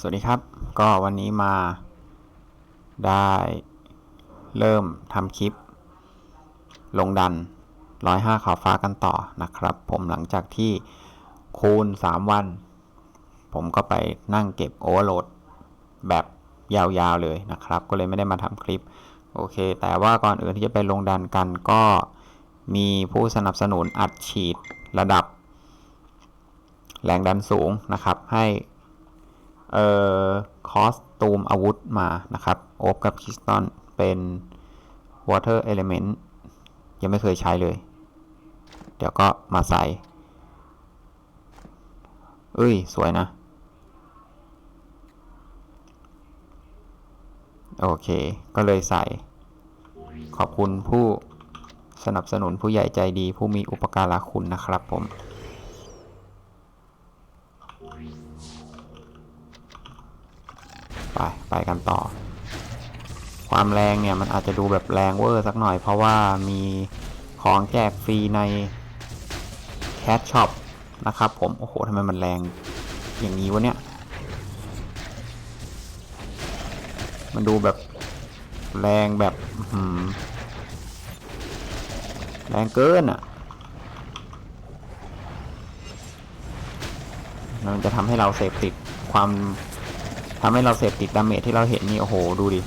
สวัสดีครับ ก็วันนี้มาได้เริ่มทำคลิป ลงดัน 105ขาวฟ้ากันต่อนะครับ ผมหลังจากที่คูณ 3 วัน ผมก็ไปนั่งเก็บโอเวอร์โหลดแบบยาวๆเลยนะครับ ก็เลยไม่ได้มาทำคลิป โอเค แต่ว่าก่อนอื่นที่จะไปลงดันกันก็มีผู้สนับสนุนอัดฉีดระดับ แรงดันสูงนะครับ ให้ เอ่อคอสตูมอาวุธมานะครับโอบกับคิสตันเป็น Water Element ยังไม่เคยใช้เลย เดี๋ยวก็มาใส่ เอ้ย สวยนะ โอเค ก็เลยใส่ ขอบคุณผู้สนับสนุนผู้ใหญ่ใจดีผู้มีอุปการะคุณนะครับผม ไปไปกันต่อ ความแรงเนี่ยมันอาจจะดูแบบแรงเวอร์สักหน่อย เพราะว่ามีของแจกฟรีในแคชช็อปนะครับผม โอ้โหทำไมมันแรงอย่างนี้วะเนี่ย มันดูแบบแรงแบบแรงเกินอะมันจะทำให้เราเสพติดความ ทำให้เราเสพติดดาเมจที่เราเห็นนี่โอ้โหดูดิ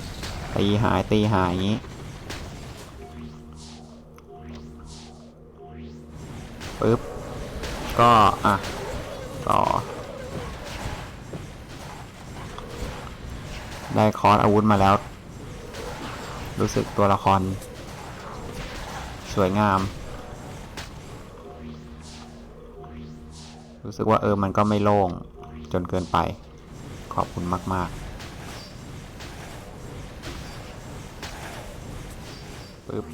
ตีหายตีหายอย่างนี้ปึ๊บก็อะต่อ ได้คอร์สอาวุธมาแล้ว รู้สึกตัวละคร สวยงาม รู้สึกว่าเออมันก็ไม่โล่งจนเกินไป อบคุณมาก ๆ ปึ๊บ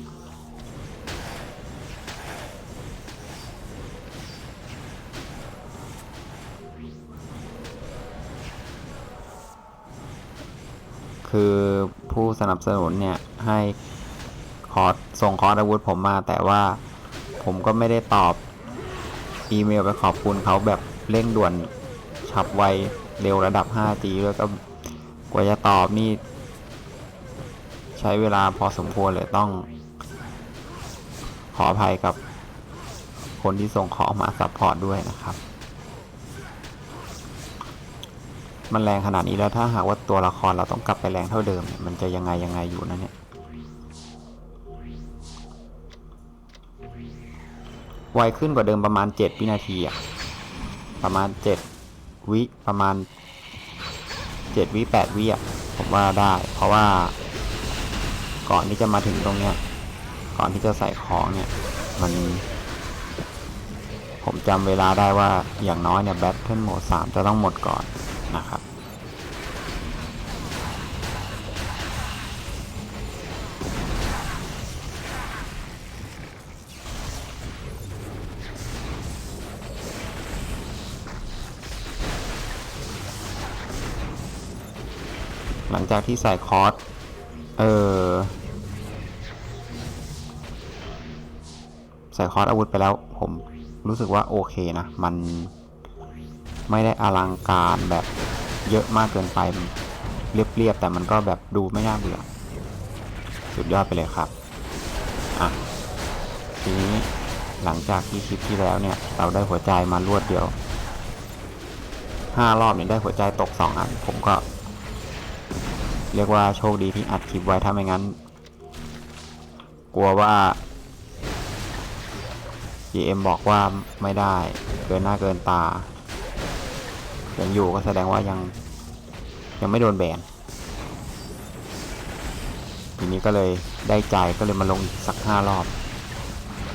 คือผู้สนับสนุนเนี่ยให้คอร์สส่งคอร์สอาวุธผมมาแต่ว่าผมก็ไม่ได้ตอบอีเมลไปขอบคุณเขาแบบเร่งด่วนฉับไว เร็วระดับ 5G แล้วก็กว่าจะตอบนี่ ใช้เวลาพอสมควรเลยต้อง ขออภัยกับคนที่ส่งของมาซัพพอร์ตด้วยนะครับ มันแรงขนาดนี้แล้วถ้าหากว่าตัวละครเราต้องกลับไปแรงเท่าเดิมเนี่ยมันจะยังไงยังไงอยู่นะเนี่ยไวขึ้นกว่าเดิมประมาณ 7 วินาทีอะประมาณ 7 วิประมาณ7วิ8วิอะผมว่าได้ เพราะว่า ก่อนที่จะมาถึงตรงเนี้ย ก่อนที่จะใส่ของเนี่ย มัน ผมจำเวลาได้ว่าอย่างน้อยเนี่ยแบทเทิลโหมด3จะต้องหมดก่อนนะครับ งจากที่ใส่คอร์สเออใส่คอร์สอาวุธไปแล้ว ผมรู้สึกว่าโอเคนะ มันไม่ได้อลังการแบบเยอะมากเกินไป เรียบๆ แต่มันก็แบบดูไม่น่าเบื่อ สุดยอดไปเลยครับ อะ ทีนี้หลังจากที่คลิปที่แล้วเนี่ย เราได้หัวใจมารวดเดียวห้ารอบเนี่ยได้หัวใจตกสองอัน ผมก็ เรียกว่าโชคดีที่อัดคลิปไว้ถ้าไม่งั้น กลัวว่า GM บอกว่าไม่ได้เกินหน้าเกินตา ยังอยู่ก็แสดงว่ายัง ยังไม่โดนแบนทีนี้ก็เลยได้ใจก็เลยมาลงอีกสักห้ารอบ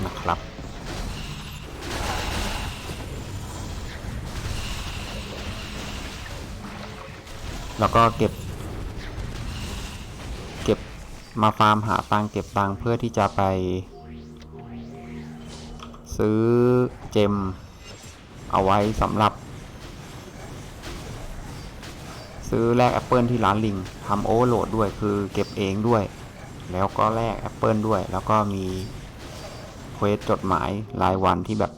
นะครับ แล้วก็เก็บเก็บ มาฟาร์มหาตังเก็บตังเพื่อที่จะไป ซื้อเจม เอาไว้สำหรับ ซื้อแลกแอปเปิลที่ร้านลิงทำโอเวอร์โหลดด้วยคือเก็บเองด้วย แล้วก็แลกแอปเปิลด้วย แล้วก็มีเควสจดหมายรายวันที่แบบ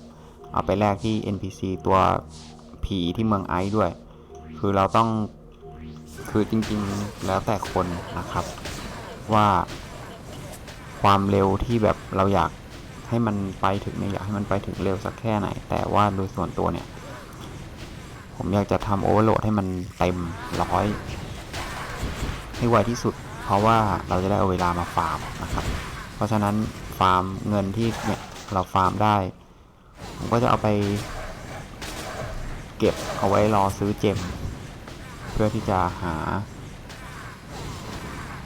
เอาไปแลกที่ NPC ตัวผีที่เมืองไอซ์ด้วย คือเราต้องคือจริงๆแล้วแต่คนนะครับ ว่าความเร็วที่แบบเราอยากให้มันไปถึงเนี่ยอยากให้มันไปถึงเร็วสักแค่ไหน แต่ว่าโดยส่วนตัวเนี่ย ผมอยากจะทำโอเวอร์โหลดให้มันเต็มร้อยให้ไวที่สุด เพราะว่าเราจะได้เอาเวลามาฟาร์มนะครับ เพราะฉะนั้นฟาร์มเงินที่เนี่ยเราฟาร์มได้ ผมก็จะเอาไป เก็บเอาไว้รอซื้อเจม เพื่อที่จะหา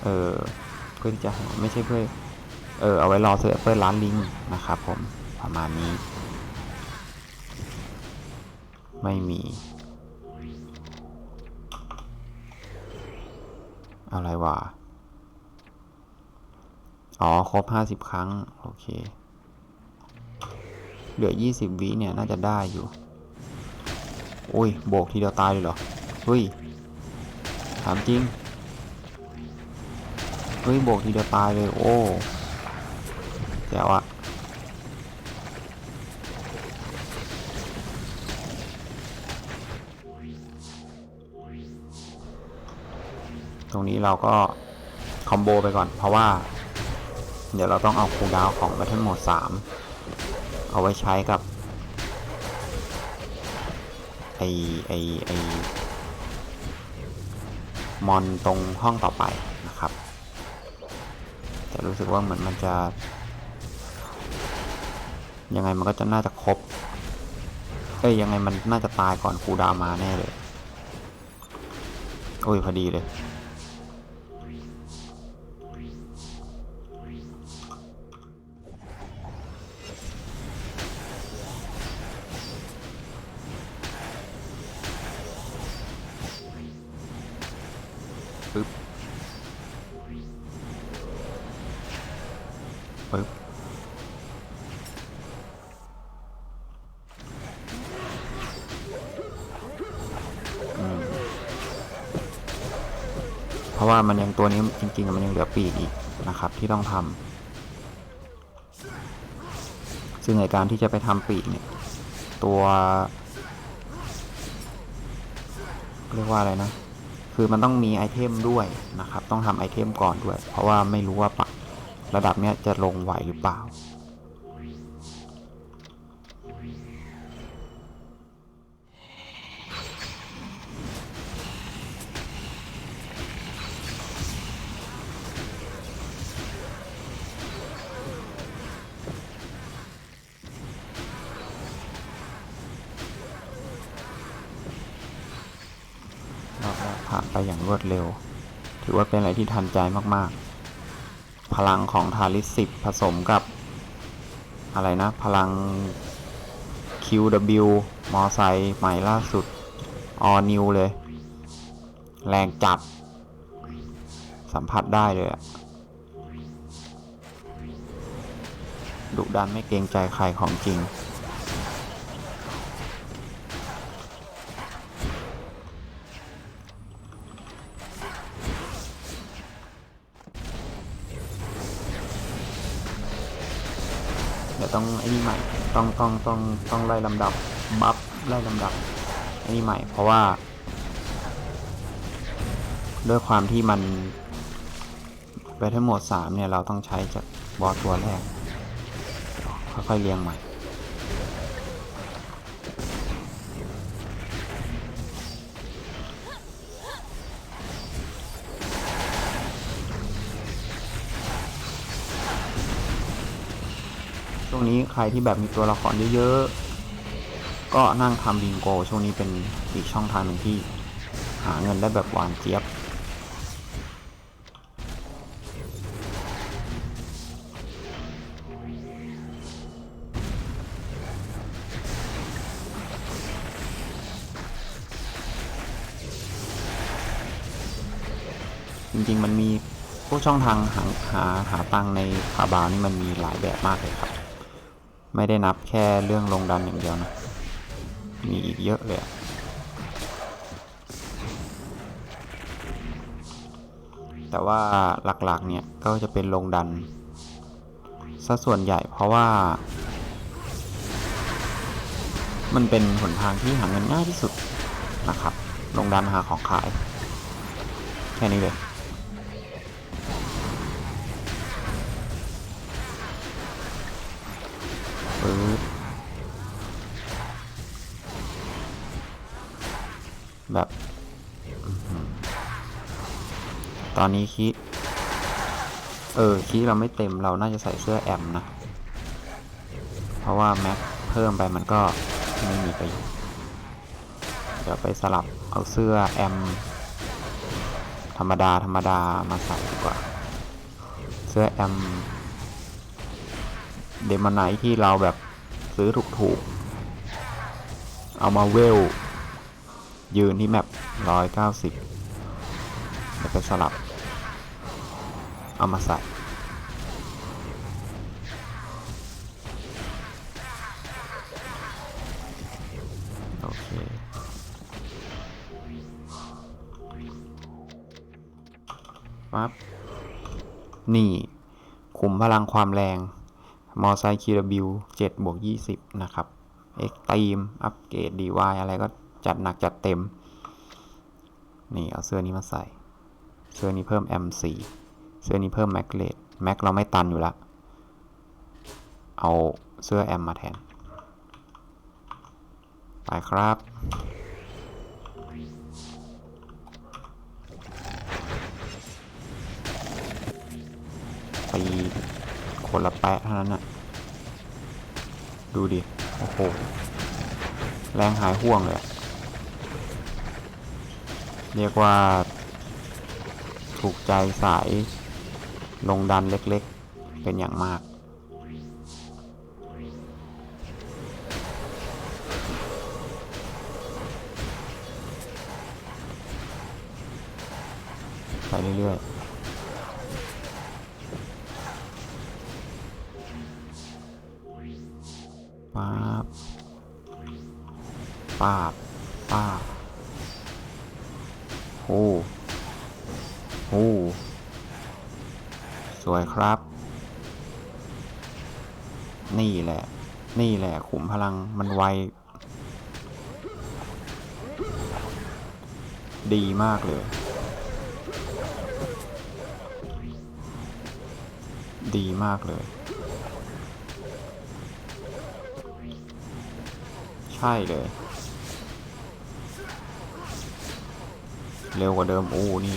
เออ พื่อที่จะหาไม่ใช่เพื่อเออเอาไว้รอซื้อแอปเปิลร้านลิงนะครับผมประมาณนี้ ไม่มีอะไรวะอ๋อ ครบห้าสิบครั้ง โอเค เหลือยี่สิบวิเนี่ย น่าจะได้อยู่ โอ้ย โบกทีเดียวตายเลยเหรอ เฮ้ย ถามจริง เฮ้ยโบกทีเดียวตายเลยโอ้แจ๋วอะตรงนี้เราก็คอมโบไปก่อน เพราะว่า เดี๋ยวเราต้องเอาคูลดาวของ Battle Mode 3 เอาไว้ใช้กับ ไอไอไอมอนตรงห้องต่อไป รู้สึกว่าเหมือนมันจะ ยังไงมันก็จะน่าจะครบเอ้ยยังไงมันน่าจะตายก่อนคูดามาแน่เลย โอ้ยพอดีเลย มันยังตัวนี้จริงๆมันยังเหลือปีกอีกนะครับ ที่ต้องทำซึ่งในการที่จะไปทำปีกเนี่ย ตัวเรียกว่าอะไรนะ คือมันต้องมีไอเทมด้วยนะครับ ต้องทำไอเทมก่อนด้วย เพราะว่าไม่รู้ว่าปะระดับเนี้ยจะลงไหวหรือเปล่า ไปอย่างรวดเร็ว ถือว่าเป็นอะไรที่ทันใจมากๆ พลังของทาริสสิบผสมกับ อะไรนะ พลัง QW มอไซค์ใหม่ล่าสุดออนิวเลย แรงจัด สัมผัสได้เลยอะดุดันไม่เกรงใจใครของจริง นี่ใหม่ต้องต้องต้องต้องไล่ลำดับบัฟไล่ลำดับอันี่ใหม่ เพราะว่า ด้วยความที่มันไปทั้งหมดสามเนี่ยเราต้องใช้จากบอสตัวแรกค่อยๆเรียงใหม่ นี้ใครที่แบบมีตัวละครเยอะๆ ก็นั่งทำบิงโก ช่วงนี้เป็นอีกช่องทางหนึ่งที่ หาเงินได้แบบหวานเจี๊ยบ จริงๆมันมีพวกช่องทางหาหาหาตังในคาบาวนี่มันมีหลายแบบมากเลยครับ ไม่ได้นับแค่เรื่องลงดันอย่างเดียวนะ มีอีกเยอะเลยแต่ว่าหลักๆเนี่ยก็จะเป็นลงดันซะส่วนใหญ่เพราะว่า มันเป็นหนทางที่หาเงินง่ายที่สุดนะครับ ลงดันหาของขาย แค่นี้เลย แบบ ตอนนี้คีเออคีเราไม่เต็มเราน่าจะใส่เสื้อแอมนะ เพราะว่าแม็กเพิ่มไปมันก็ไม่มีประโยชน์เดี๋ยวไปสลับเอาเสื้อแอมธรรมดาธรรมดามาใส่ดีกว่า เสื้อแอมเดมอนไนท์ที่เราแบบซื้อถูกๆ เอามาเวล ยืนที่แมปร้อยเก้าสิบแล้วไปสลับ เอามาใส่โอเค ปั๊บ นี่คุมพลังความแรง มอไซค์ QW 7บวก20นะครับ เอ็กตีม อัปเกรด DY อะไรก็ จัดหนักจัดเต็ม นี่เอาเสื้อนี้มาใส่ เสื้อนี้เพิ่ม M4 เสื้อนี้เพิ่มแม็กเลดแม็กเราไม่ตันอยู่ละ เอาเสื้อ M มาแทน ไปครับตีคนละแปะเท่านั้นน่ะ ดูดิ โอ้โห แรงหายห่วงเลยอะ เรียกว่า ถูกใจสายลงดันเล็กๆ เป็นอย่างมาก ไปเรื่อยๆป๊าบปาบป้าบ โอ้โอ้สวยครับ นี่แหละ นี่แหละขุมพลังมันไว ดีมากเลย ดีมากเลย ใช่เลย เร็วกว่าเดิม โอ้ นี่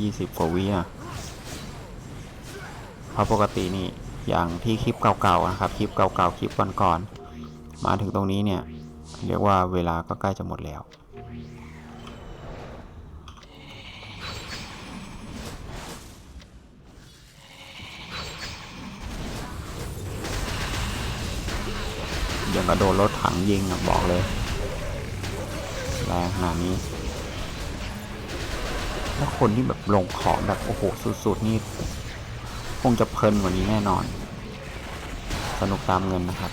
ยี่สิบกว่าวินะเพราะปกตินี่ อย่างที่คลิปเก่าๆนะครับ คลิปเก่าๆ คลิปก่อนๆ มาถึงตรงนี้เนี่ย เรียกว่าเวลาก็ใกล้จะหมดแล้วย่างกระโดดรถถังยิงอะบอกเลย แรงขนาดนี้ แล้วคนที่แบบลงของแบบโอ้โหสุดๆนี่คงจะเพลินกว่านี้แน่นอน สนุกตามเงินนะครับ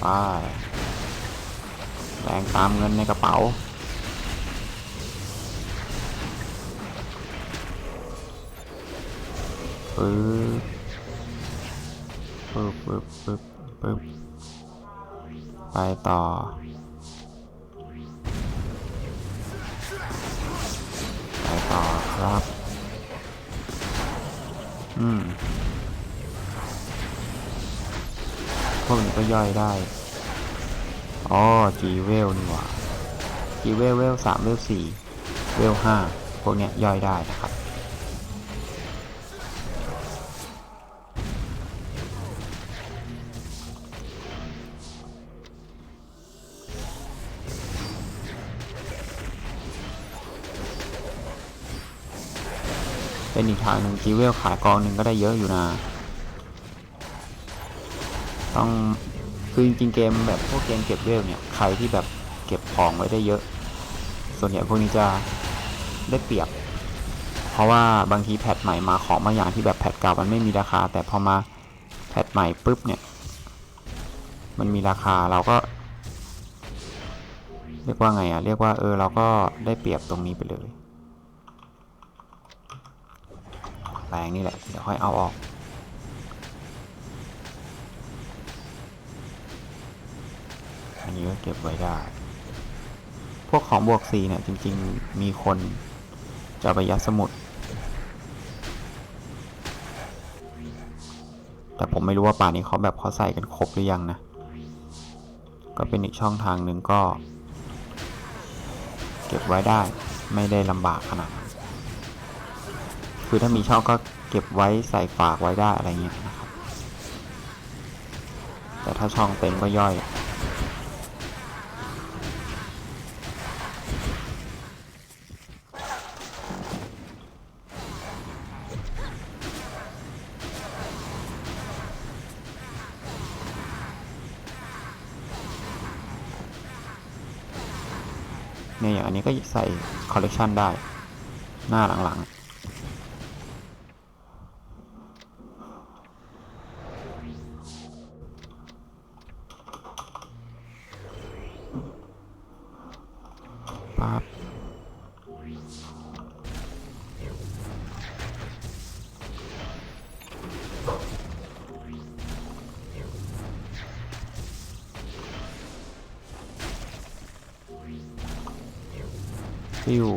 ไปแรงตามเงินในกระเป๋า ปึ๊บปึ๊บปึ๊บปึ๊บปึ๊บ ไปต่อ ไปต่อครับ อืม พวกนี้ก็ย่อยได้อ๋อจีเวลนี่หว่าจีเวลเวลสามเวลสี่เวลห้าพวกเนี้ยย่อยได้นะครับ เป็นอีกทางหนึ่งจีเวลขายกองหนึ่งก็ได้เยอะอยู่นะ ต้องคือจริงๆเกมแบบพวกเกมเก็บเวลเนี่ยใครที่แบบเก็บของไว้ได้เยอะ ส่วนใหญ่พวกนี้จะได้เปรียบ เพราะว่าบางทีแพทใหม่มาของบางอย่างที่แบบแพทเก่ามันไม่มีราคา แต่พอมาแพทใหม่ปุ๊บเนี่ยมันมีราคาเราก็ เรียกว่าไงอะเรียกว่าเออเราก็ได้เปรียบตรงนี้ไปเลย แปลงนี่แหละ เดี๋ยวค่อยเอาออกนอันนี้ก็เก็บไว้ได้ พวกของบวกสีเนี่ย จริง ๆ มีคนจะไปยัดสมุด แต่ผมไม่รู้ว่าป่านี้เขาแบบเขาใส่กันครบหรือยังนะ ก็เป็นอีกช่องทางหนึ่งก็ เก็บไว้ได้ไม่ได้ลำบากขนาด คือถ้ามีช่องก็เก็บไว้ใส่ฝากไว้ได้อะไรเงี้ยนะครับแต่ถ้าช่องเต็มก็ย่อยเนี่ยอย่างอันนี้ก็ใส่คอลเลกชันได้หน้าหลังๆ ฟิว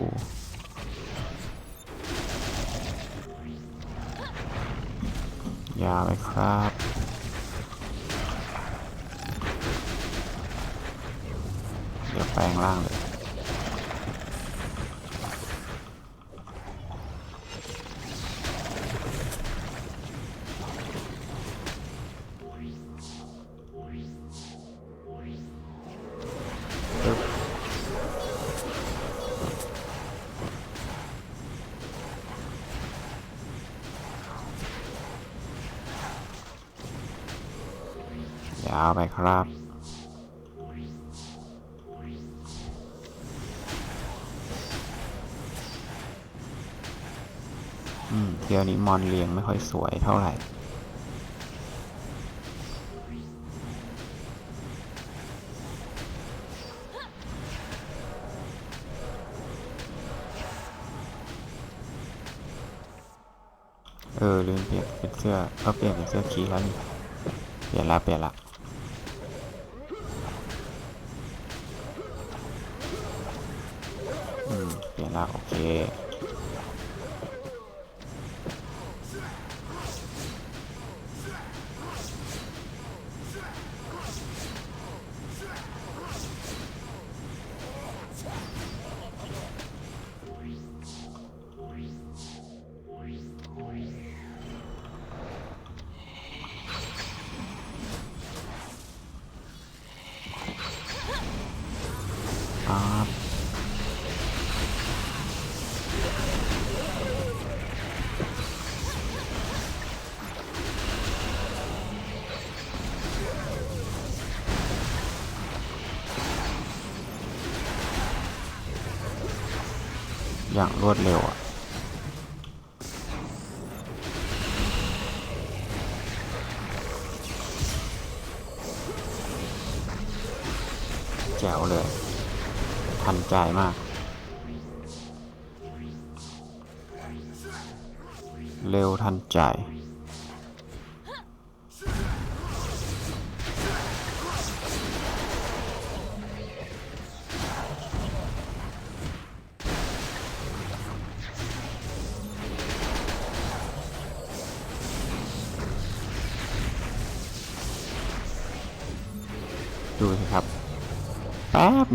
ยาไหมครับาวไปครับ อืมเดี๋ยวนี้มอนเรียงไม่ค่อยสวยเท่าไหร่เออลืมเปลี่ยนเป็นเสื้อก็เปลี่ยนเป็นเสื้อคีแล้วนี่เปลี่ยนละเปลี่ยนละ ลี่ย รวดเร็วอะแจ๋วเลย ทันใจมาก เร็วทันใจ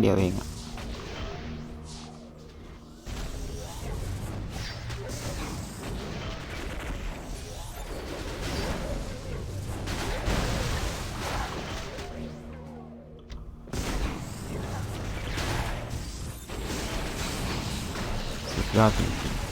เดียวเองอะสุดยอดจริงๆ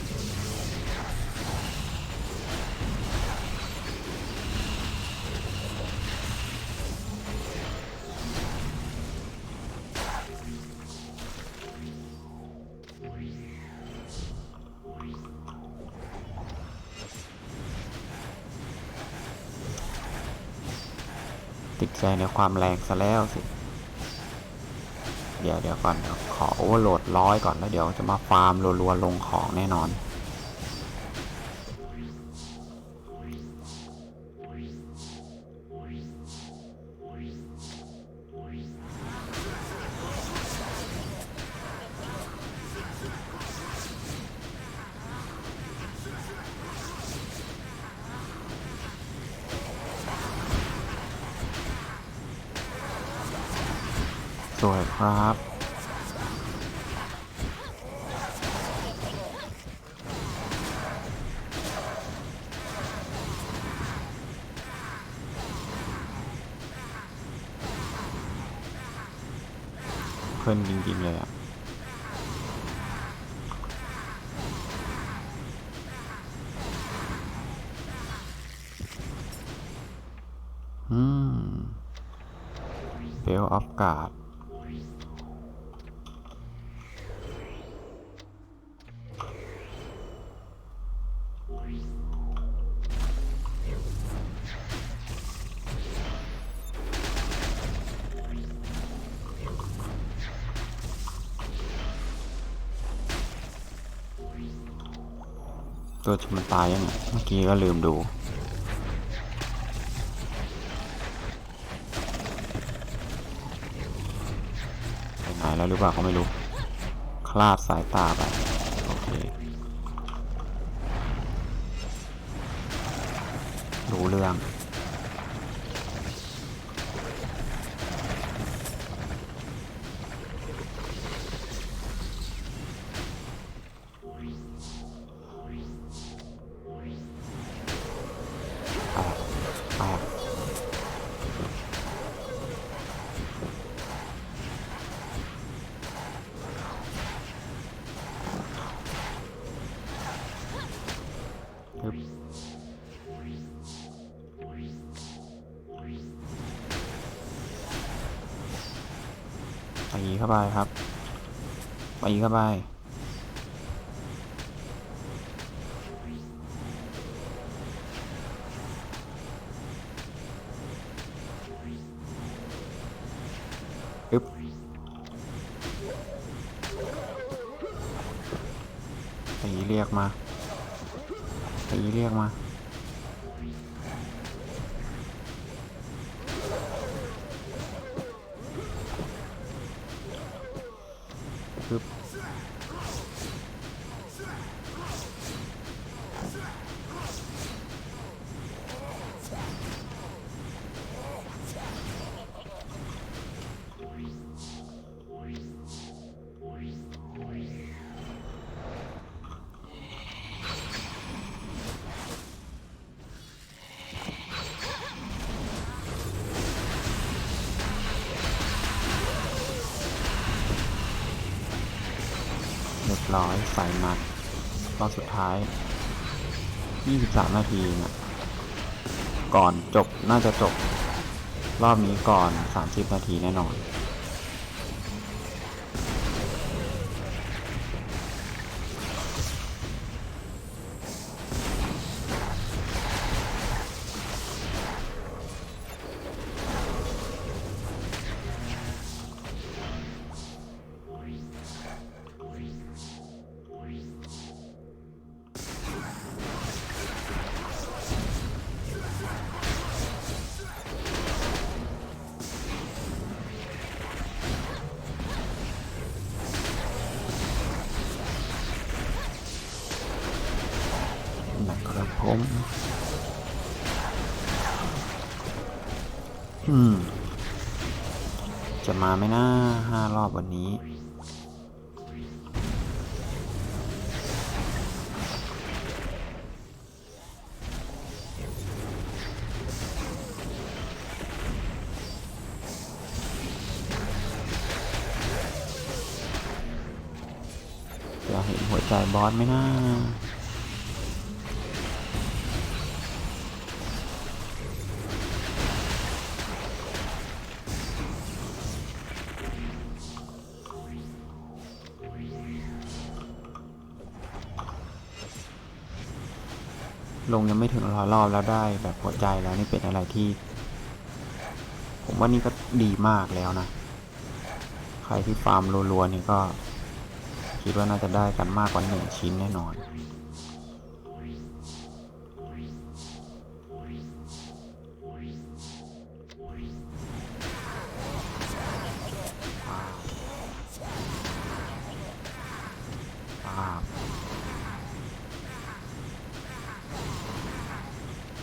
ใจในความแรงซะแล้วสิ เดี๋ยวเดี๋ยวก่อนขอโอเวอร์โหลดร้อยก่อนแล้วเดี๋ยวจะมาฟาร์มรัวๆลงของแน่นอน วยครับ เพลินจริงๆเลยอะ ตัวจะมันตายยังไงเมื่อกี้ก็ลืมดูไปไหนแล้วหรือเปล่าก็ไม่รู้ คลาดสายตาไป ครับตีเข้าไปครับตีเข้าไป เรียกมา ร้อยใส่หมัดรอบสุดท้าย 23 นาทีเองอะก่อนจบน่าจะจบ รอบนี้ก่อน 30 นาทีแน่นอน ไหมนะห้ารอบวันนี้จะเห็นหัวใจบอสไหมนะ ลงยังไม่ถึงร้อยรอบแล้วได้แบบหัวใจแล้วนี่เป็นอะไรที่ ผมว่านี่ก็ดีมากแล้วนะ ใครที่ฟาร์มรัวๆนี่ก็ คิดว่าน่าจะได้กันมากกว่าหนึ่งชิ้นแน่นอน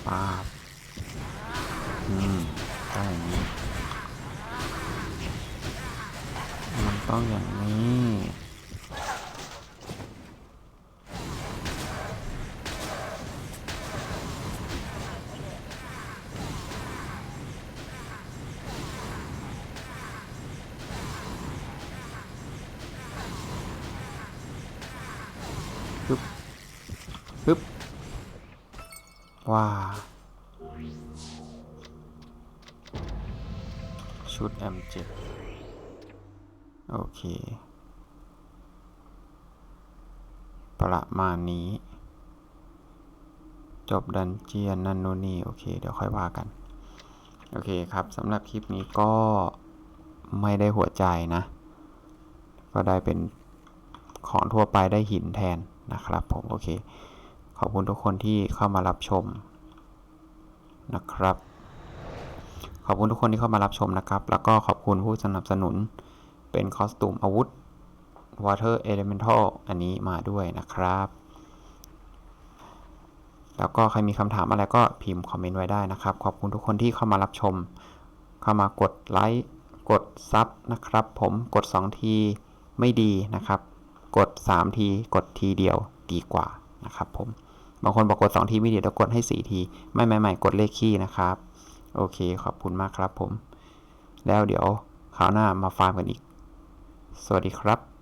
ปาบอืมต้องอย่างนี้ มันต้องอย่างนี้ บดันเจียนนั่นนู่นนี่โอเค เดี๋ยวค่อยว่ากัน โอเคครับสำหรับคลิปนี้ก็ไม่ได้หัวใจนะ ก็ได้เป็นของทั่วไปได้หินแทนนะครับผมโอเค ขอบคุณทุกคนที่เข้ามารับชมนะครับ ขอบคุณทุกคนที่เข้ามารับชมนะครับ แล้วก็ขอบคุณผู้สนับสนุนเป็นคอสตูมอาวุธ Water Elemental อันนี้มาด้วยนะครับ แล้วก็ใครมีคำถามอะไรก็พิมพ์คอมเมนต์ไว้ได้นะครับ ขอบคุณทุกคนที่เข้ามารับชม เข้ามากดไลค์กดซับนะครับผมกด 2 ทีไม่ดีนะครับ กด 3 ที กดทีเดียวดีกว่านะครับผมบางคนบอกกด 2 ทีไม่ดีแล้วกดให้ 4 ที ไม่ไม่ไม่กดเลขคี่นะครับ โอเคขอบคุณมากครับผม แล้วเดี๋ยวคราวหน้ามาฟาร์มกันอีก สวัสดีครับ